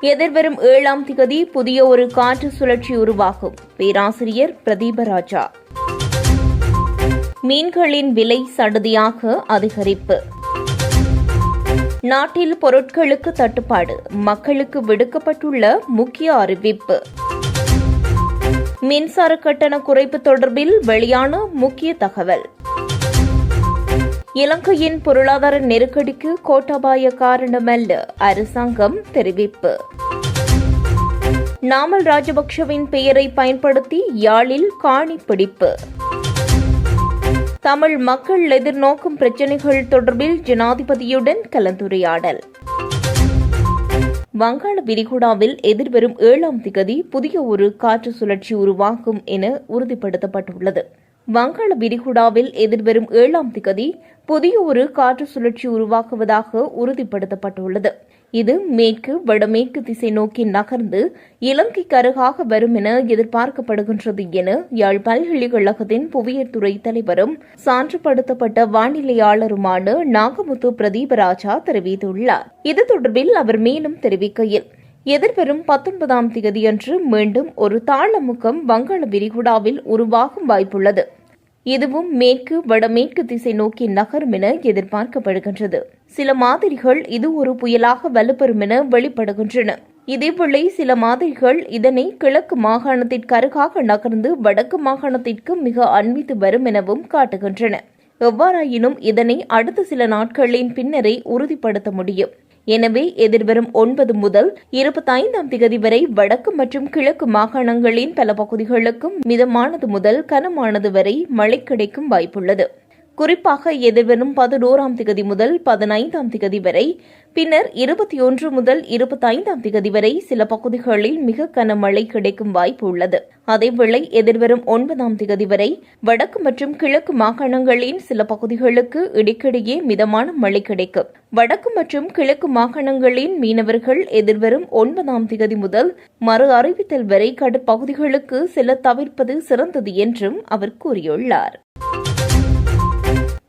எதிர்வரும் ஏழாம் திகதி புதிய ஒரு காற்று சுழற்சி உருவாகும். பேராசிரியர் பிரதீபராஜா மீன்களின் விலை சடுதியாக அதிகரிப்பு. நாட்டில் பொருட்களுக்கு தட்டுப்பாடு. மக்களுக்கு விடுக்கப்பட்டுள்ள முக்கிய அறிவிப்பு. மின்சார கட்டண குறைப்பு தொடர்பில் வெளியான முக்கிய தகவல். இலங்கையின் பொருளாதார நெருக்கடிக்கு கோட்டாபாய காரணமல்ல. அரசாங்கம் தெரிவிப்பு. நாமல் ராஜபக்ஷவின் பெயரை பயன்படுத்தி யாழில் காணி பிடிப்பு. தமிழ் மக்கள் எதிர்நோக்கும் பிரச்சினைகள் தொடர்பில் ஜனாதிபதியுடன் கலந்துரையாடல். வங்காள விரிகுடாவில் எதிர்வரும் ஏழாம் திகதி புதிய ஒரு காற்று சுழற்சி உருவாகும் என உறுதிப்படுத்தப்பட்டுள்ளது. வங்காள விரிகுடாவில் எதிர்வரும் ஏழாம் திகதி புதிய ஒரு காற்று சுழற்சி உருவாக்குவதாக உறுதிப்படுத்தப்பட்டுள்ளது. இது மேற்கு வடமேற்கு திசை நோக்கி நகர்ந்து இலங்கைக்கு அருகாக வரும் என எதிர்பார்க்கப்படுகின்றது என யாழ் பல்கலைக்கழகத்தின் புவியியல் துறை தலைவரும் சான்றுபடுத்தப்பட்ட வானிலையாளருமான நாகமுத்து பிரதீபராஜா தெரிவித்துள்ளார். இது தொடர்பில் அவர் மேலும் தெரிவிக்கையில் எதிர்வரும் பத்தொன்பதாம் தேதியன்று மீண்டும் ஒரு தாளமுகம் வங்காள விரிகுடாவில் உருவாகும் வாய்ப்புள்ளது. இதுவும் மேற்கு வடமேற்கு திசை நோக்கி நகரும் என எதிர்பார்க்கப்படுகின்றது. சில மாதிரிகள் இது ஒரு புயலாக வலுப்பெறும் என வெளிப்படுகின்றன. இதேபோல சில மாதிரிகள் இதனை கிழக்கு மாகாணத்திற்கு அருகாக நகர்ந்து வடக்கு மாகாணத்திற்கு மிக அண்மித்து வரும் எனவும் காட்டுகின்றன. எவ்வாறாயினும் இதனை அடுத்த சில நாட்களின் பின்னரே உறுதிப்படுத்த முடியும். எனவே எதிர்வரும் ஒன்பது முதல் இருபத்தைந்தாம் திகதி வரை வடக்கு மற்றும் கிழக்கு மாகாணங்களின் பல பகுதிகளுக்கும் மிதமானது முதல் கனமானது வரை மழை கிடைக்கும் வாய்ப்புள்ளது. குறிப்பாக எதிர்வரும் பதினோராம் திகதி முதல் பதினைந்தாம் திகதி வரை பின்னர் இருபத்தி ஒன்று முதல் இருபத்தைந்தாம் திகதி வரை சில பகுதிகளில் மிக கனமழை கிடைக்கும் வாய்ப்பு உள்ளது. அதேவேளை எதிர்வரும் ஒன்பதாம் திகதி வரை வடக்கு மற்றும் கிழக்கு மாகாணங்களின் சில பகுதிகளுக்கு இடைக்கிடையே மிதமான மழை கிடைக்கும். வடக்கு மற்றும் கிழக்கு மாகாணங்களின் மீனவர்கள் எதிர்வரும் ஒன்பதாம் திகதி முதல் மறு அறிவித்தல் வரை கடற்பகுதிகளுக்கு செல்ல தவிர்ப்பது சிறந்தது என்றும் அவர் கூறியுள்ளார்.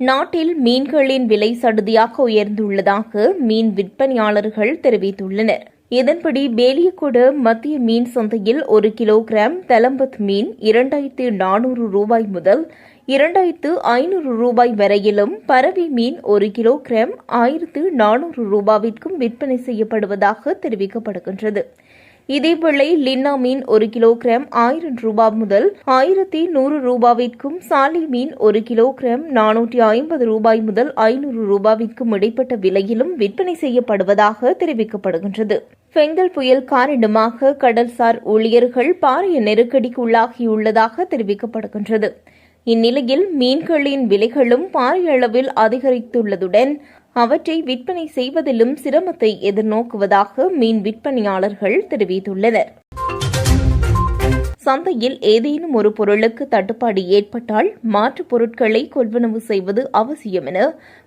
நாட்டில் மீன்களின் விலை சடுதியாக உயர்ந்துள்ளதாக மீன் விற்பனையாளர்கள் தெரிவித்துள்ளனர். இதன்படி பேலியக்கோடு மத்திய மீன் சந்தையில் ஒரு கிலோகிராம் தலம்பத் மீன் இரண்டாயிரத்து நானூறு ரூபாய் முதல் இரண்டாயிரத்து ஐநூறு ரூபாய் வரையிலும் பறவை மீன் ஒரு கிலோகிராம் ஆயிரத்து நானூறு ரூபாவிற்கும் விற்பனை செய்யப்படுவதாக தெரிவிக்கப்படுகின்றது. இதேவேளை லின்னா மீன் ஒரு கிலோகிராம் ஆயிரம் ரூபாய் முதல் ஆயிரத்தி நூறு ரூபாவிற்கும் சாலை மீன் ஒரு கிலோகிராம் நானூற்றி ஐம்பது ரூபாய் முதல் ஐநூறு ரூபாவிற்கும் இடைப்பட்ட விலையிலும் விற்பனை செய்யப்படுவதாக தெரிவிக்கப்படுகின்றது. பெங்கல் புயல் காரணமாக கடல்சார் ஊழியர்கள் பாரிய நெருக்கடிக்கு உள்ளாகியுள்ளதாக தெரிவிக்கப்படுகின்றது. இந்நிலையில் மீன்களின் விலைகளும் பாரிய அளவில் அதிகரித்துள்ளதுடன் அவற்றை விற்பனை செய்வதிலும் சிரமத்தை எதிர்நோக்குவதாக மீன் விற்பனையாளர்கள் தெரிவித்துள்ளனர். சந்தையில் ஏதேனும் ஒரு பொருளுக்கு தட்டுப்பாடு ஏற்பட்டால் மாற்றுப் பொருட்களை கொள்வனவு செய்வது அவசியம் என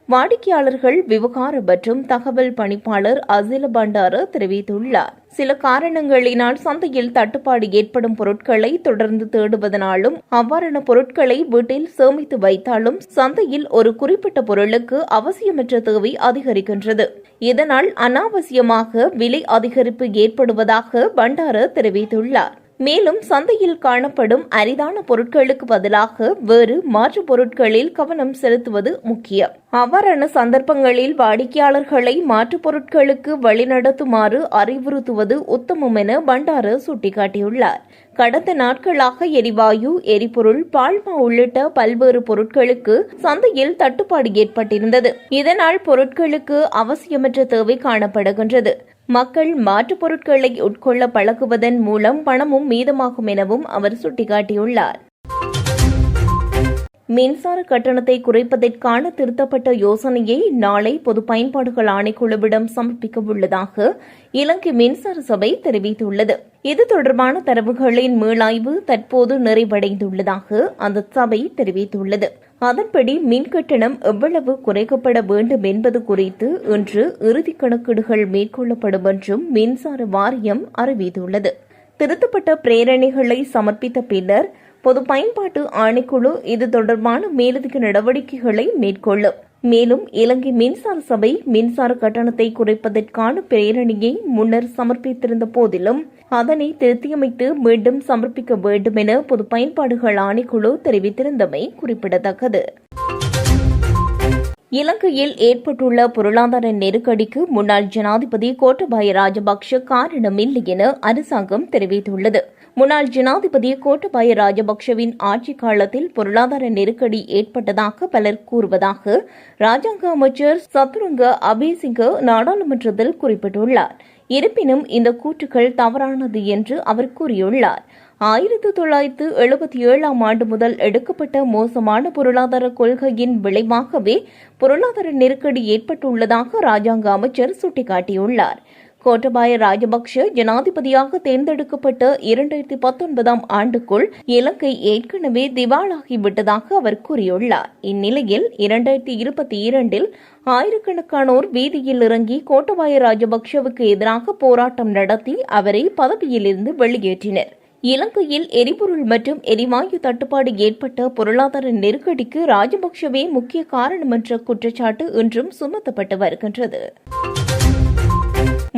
வாடிக்கையாளர்கள் விவகார மற்றும் தகவல் பணிப்பாளர் அசில பண்டார தெரிவித்துள்ளார். சில காரணங்களினால் சந்தையில் தட்டுப்பாடு ஏற்படும் பொருட்களை தொடர்ந்து தேடுவதனாலும் அவ்வாறான பொருட்களை வீட்டில் சேமித்து வைத்தாலும் சந்தையில் ஒரு குறிப்பிட்ட பொருளுக்கு அவசியமற்ற தேவை அதிகரிக்கின்றது. இதனால் அனாவசியமாக விலை அதிகரிப்பு ஏற்படுவதாக பண்டார தெரிவித்துள்ளார். மேலும் சந்தையில் காணப்படும் அரிதான பொருட்களுக்கு பதிலாக வேறு மாற்றுப் பொருட்களில் கவனம் செலுத்துவது முக்கியம். அவ்வாறான சந்தர்ப்பங்களில் வாடிக்கையாளர்களை மாற்றுப் பொருட்களுக்கு வழிநடத்துமாறு அறிவுறுத்துவது உத்தமம் என பண்டார சுட்டிக்காட்டியுள்ளார். கடந்த நாட்களாக எரிவாயு எரிபொருள் பால்மா உள்ளிட்ட பல்வேறு பொருட்களுக்கு சந்தையில் தட்டுப்பாடு ஏற்பட்டிருந்தது. இதனால் பொருட்களுக்கு அவசியமற்ற தேவை காணப்படுகின்றது. மக்கள் மாற்றுப் பொருட்களை உட்கொள்ள பழகுவதன் மூலம் பணமும் மீதமாகும் எனவும் அவர் சுட்டிக்காட்டியுள்ளார். மின்சார கட்டணத்தை குறைப்பதற்கான திருத்தப்பட்ட யோசனையை நாளை பொது பயன்பாடுகள் ஆணைக்குழுவிடம் சமர்ப்பிக்க உள்ளதாக இலங்கை மின்சார சபை தெரிவித்துள்ளது. இது தொடர்பான தரவுகளின் மீளாய்வு தற்போது நிறைவடைந்துள்ளதாக அந்த சபை தெரிவித்துள்ளது. அதன்படி மின் கட்டணம் எவ்வளவு குறைக்கப்பட வேண்டும் என்பது குறித்து இன்று இறுதி கணக்கீடுகள் மேற்கொள்ளப்படும் என்றும் மின்சார வாரியம் அறிவித்துள்ளது. திருத்தப்பட்ட பிரேரணைகளை சமர்ப்பித்த பின்னர் பொது பயன்பாட்டு ஆணைக்குழு இது தொடர்பான மேலதிக நடவடிக்கைகளை மேற்கொள்ளும். மேலும் இலங்கை மின்சார சபை மின்சார கட்டணத்தை குறைப்பதற்கான பேரணியை முன்னர் சமர்ப்பித்திருந்த போதிலும் அதனை திருத்தியமைத்து மீண்டும் சமர்ப்பிக்க வேண்டும் என பொது பயன்பாடுகள் ஆணைக்குழு தெரிவித்திருந்தமை குறிப்பிடத்தக்கது. இலங்கையில் ஏற்பட்டுள்ள பொருளாதார நெருக்கடிக்கு முன்னாள் ஜனாதிபதி கோட்டபாய ராஜபக்ஷ காரணமில்லை என அரசாங்கம் தெரிவித்துள்ளது. முன்னாள் ஜனாதிபதி கோட்டபாய ராஜபக்ஷவின் ஆட்சிக் காலத்தில் பொருளாதார நெருக்கடி ஏற்பட்டதாக பலர் கூறுவதாக ராஜாங்க அமைச்சர் சத்துருங்க அபேசிங்க நாடாளுமன்றத்தில் குறிப்பிட்டுள்ளார். இருப்பினும் இந்த கூற்றுகள் தவறானது என்று அவர் கூறியுள்ளார். ஆயிரத்து தொள்ளாயிரத்து எழுபத்தி ஏழாம் ஆண்டு முதல் எடுக்கப்பட்ட மோசமான பொருளாதார கொள்கையின் விளைவாகவே பொருளாதார நெருக்கடி ஏற்பட்டுள்ளதாக ராஜாங்க அமைச்சர் சுட்டிக்காட்டியுள்ளார். கோட்டபாய ராஜபக்ஷ ஜனாதிபதியாக தேர்ந்தெடுக்கப்பட்ட இரண்டாயிரத்தி பத்தொன்பதாம் ஆண்டுக்குள் இலங்கை ஏற்கனவே திவாலாகிவிட்டதாக அவர் கூறியுள்ளார். இந்நிலையில் இரண்டாயிரத்தி இருபத்தி இரண்டில் ஆயிரக்கணக்கானோர் வீதியில் இறங்கி கோட்டபாய ராஜபக்ஷவுக்கு எதிராக போராட்டம் நடத்தி அவரை பதவியிலிருந்து வெளியேற்றினர். இலங்கையில் எரிபொருள் மற்றும் எரிவாயு தட்டுப்பாடு ஏற்பட்ட பொருளாதார நெருக்கடிக்கு ராஜபக்சவே முக்கிய காரணம் என்ற குற்றச்சாட்டு இன்றும் சுமத்தப்பட்டு வருகின்றது.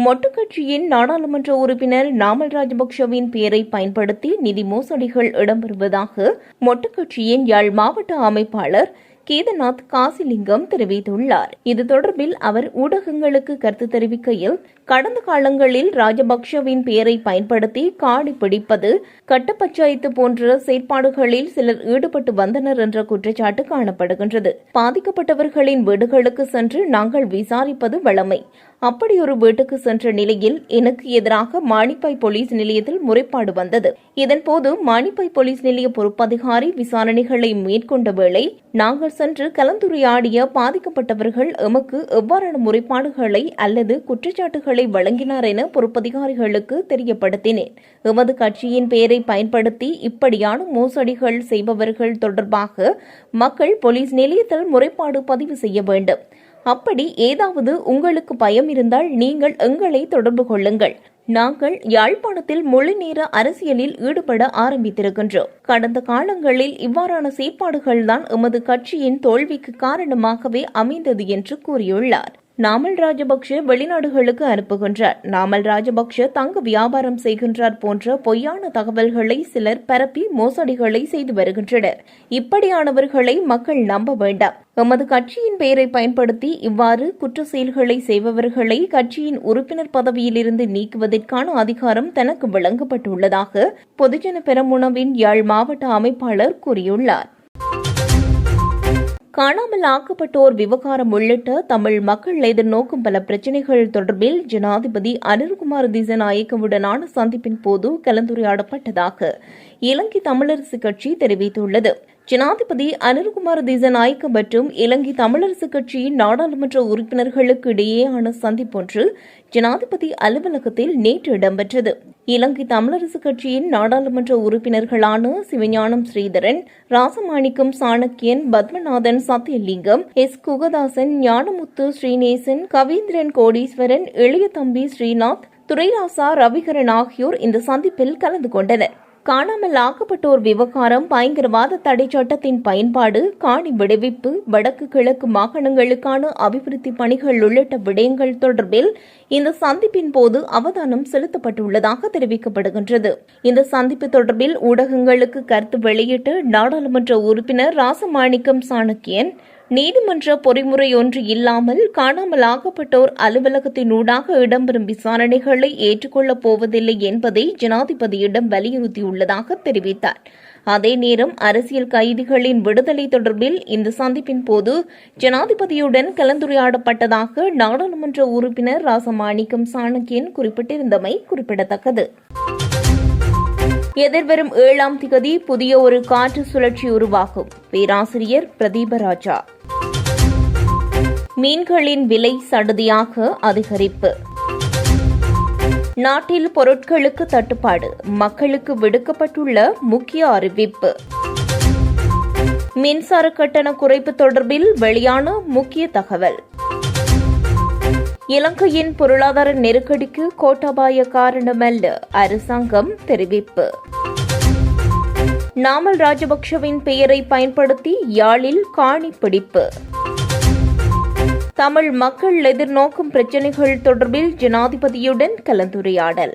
மொட்டு கட்சியின் நாடாளுமன்ற உறுப்பினர் நாமல் ராஜபக்சவின் பெயரை பயன்படுத்தி நிதி மோசடிகள் இடம்பெறுவதாக மொட்டு கட்சியின் யாழ் மாவட்ட அமைப்பாளர் கேதநாத் காசிலிங்கம் தெரிவித்துள்ளார். இது தொடர்பில் அவர் ஊடகங்களுக்கு கருத்து தெரிவிக்கையில் கடந்த காலங்களில் ராஜபக்ஷவின் பெயரை பயன்படுத்தி காடி பிடிப்பது கட்டப்பஞ்சாயத்து போன்ற செயற்பாடுகளில் சிலர் ஈடுபட்டு வந்தனர் என்ற குற்றச்சாட்டு காணப்படுகின்றது. பாதிக்கப்பட்டவர்களின் வீடுகளுக்கு சென்று நாங்கள் விசாரிப்பது வழமை. அப்படி ஒரு வீட்டுக்கு சென்ற நிலையில் எனக்கு எதிராக மாணிப்பாய் போலீஸ் நிலையத்தில் முறைப்பாடு வந்தது. இதன்போது மாணிப்பாய் போலீஸ் நிலைய பொறுப்பதிகாரி விசாரணைகளை மேற்கொண்ட வேளை நாங்கள் சென்று கலந்துரையாடிய பாதிக்கப்பட்டவர்கள் எமக்கு எவ்வாறான முறைப்பாடுகளை அல்லது குற்றச்சாட்டுகளை வழங்கினார் என பொறுப்பதிகாரிகளுக்கு தெரியப்படுத்தினேன். எமது கட்சியின் பெயரை பயன்படுத்தி இப்படியான மோசடிகள் செய்பவர்கள் தொடர்பாக மக்கள் போலீஸ் நிலையத்தில் முறைப்பாடு பதிவு செய்ய வேண்டும். அப்படி ஏதாவது உங்களுக்கு பயம் இருந்தால் நீங்கள் எங்களை தொடர்பு கொள்ளுங்கள். நாங்கள் யாழ்ப்பாணத்தில் மொழிநேர நேர அரசியலில் ஈடுபட ஆரம்பித்திருக்கின்றோம். கடந்த காலங்களில் இவ்வாறான செயற்பாடுகள்தான் எமது கட்சியின் தோல்விக்கு காரணமாகவே அமைந்தது என்று கூறியுள்ளார். நாமல் ராஜபக்ஷ வெளிநாடுகளுக்கு அனுப்புகின்றார். நாமல் ராஜபக்ஷ தங்க வியாபாரம் செய்கின்றார் போன்ற பொய்யான தகவல்களை சிலர் பரப்பி மோசடிகளை செய்து வருகின்றனர். இப்படியானவர்களை மக்கள் நம்ப வேண்டாம். எமது கட்சியின் பெயரை பயன்படுத்தி இவ்வாறு குற்ற செயல்களை செய்பவர்களை கட்சியின் உறுப்பினர் பதவியிலிருந்து நீக்குவதற்கான அதிகாரம் தனக்கு வழங்கப்பட்டுள்ளதாக பொதுஜன பெரமுனவின் யாழ் மாவட்ட அமைப்பாளர் கூறியுள்ளார். காணாமல் ஆக்கப்பட்டோர் விவகாரம் உள்ளிட்ட தமிழ் மக்கள் எதிர்நோக்கும் பல பிரச்சினைகள் தொடர்பில் ஜனாதிபதி அனில்குமார் திசநாயக்கவுடனான சந்திப்பின் போது கலந்துரையாடப்பட்டதாக இலங்கை தமிழரசு கட்சி தெரிவித்துள்ளது. ஜனாதிபதி அனில்குமார் திசநாயக்க மற்றும் இலங்கை தமிழரசு கட்சியின் நாடாளுமன்ற உறுப்பினர்களுக்கு இடையேயான சந்திப்பொன்று ஜனாதிபதி அலுவலகத்தில் நேற்று இடம்பெற்றது. இலங்கை தமிழரசு கட்சியின் நாடாளுமன்ற உறுப்பினர்களான சிவஞானம் ஸ்ரீதரன் ராசமாணிக்கம் சாணக்கியன் பத்மநாதன் சத்யலிங்கம் எஸ். குகதாசன் ஞானமுத்து ஸ்ரீநேசன் கவீந்திரன் கோடீஸ்வரன் இளைய தம்பி ஸ்ரீநாத் துரைராசா ரவிகரன் ஆகியோர் இந்த சந்திப்பில் கலந்து கொண்டனர். காணாமல் ஆக்கப்பட்டோர் விவகாரம் பயங்கரவாத தடை சட்டத்தின் பயன்பாடு காணி விடுவிப்பு வடக்கு கிழக்கு மாகாணங்களுக்கான அபிவிருத்தி பணிகள் உள்ளிட்ட விடயங்கள் தொடர்பில் இந்த சந்திப்பின் போது அவதானம் செலுத்தப்பட்டுள்ளதாக தெரிவிக்கப்படுகின்றது. இந்த சந்திப்பு தொடர்பில் ஊடகங்களுக்கு கருத்து வெளியிட்ட நாடாளுமன்ற உறுப்பினர் ராசமாணிக்கம் சாணக்கியன் நீதிமன்ற பொறிமுறை ஒன்று இல்லாமல் காணாமல் ஆக்கப்பட்டோர் அலுவலகத்தினூடாக இடம்பெறும் விசாரணைகளை ஏற்றுக்கொள்ளப் போவதில்லை என்பதை ஜனாதிபதியிடம் வலியுறுத்தியுள்ளதாக தெரிவித்தார். அதே நேரம் அரசியல் கைதிகளின் விடுதலை தொடர்பில் இந்த சந்திப்பின் போது ஜனாதிபதியுடன் கலந்துரையாடப்பட்டதாக நாடாளுமன்ற உறுப்பினர் ராசமாணிக்கம் சாணக்கியன் குறிப்பிட்டிருந்தமை குறிப்பிடத்தக்கது. எதிர்வரும் ஏழாம் திகதி புதிய ஒரு காற்று சுழற்சி உருவாகும். பேராசிரியர் பிரதீபராஜா. மீன்களின் விலை சடுதியாக அதிகரிப்பு. நாட்டில் பொருட்களுக்கு தட்டுப்பாடு மக்களுக்கு விடுக்கப்பட்டுள்ள முக்கிய அறிவிப்பு. மின்சார கட்டண குறைப்பு தொடர்பில் வெளியான முக்கிய தகவல். இலங்கையின் பொருளாதார நெருக்கடிக்கு கோட்டாபாய காரணமல்ல அரசாங்கம் தெரிவிப்பு. நாமல் ராஜபக்ஷவின் பெயரை பயன்படுத்தி யாழில் காணி பிடிப்பு தமிழ் மக்கள் எதிர்நோக்கும் பிரச்சினைகள் தொடர்பில் ஜனாதிபதியுடன் கலந்துரையாடல்.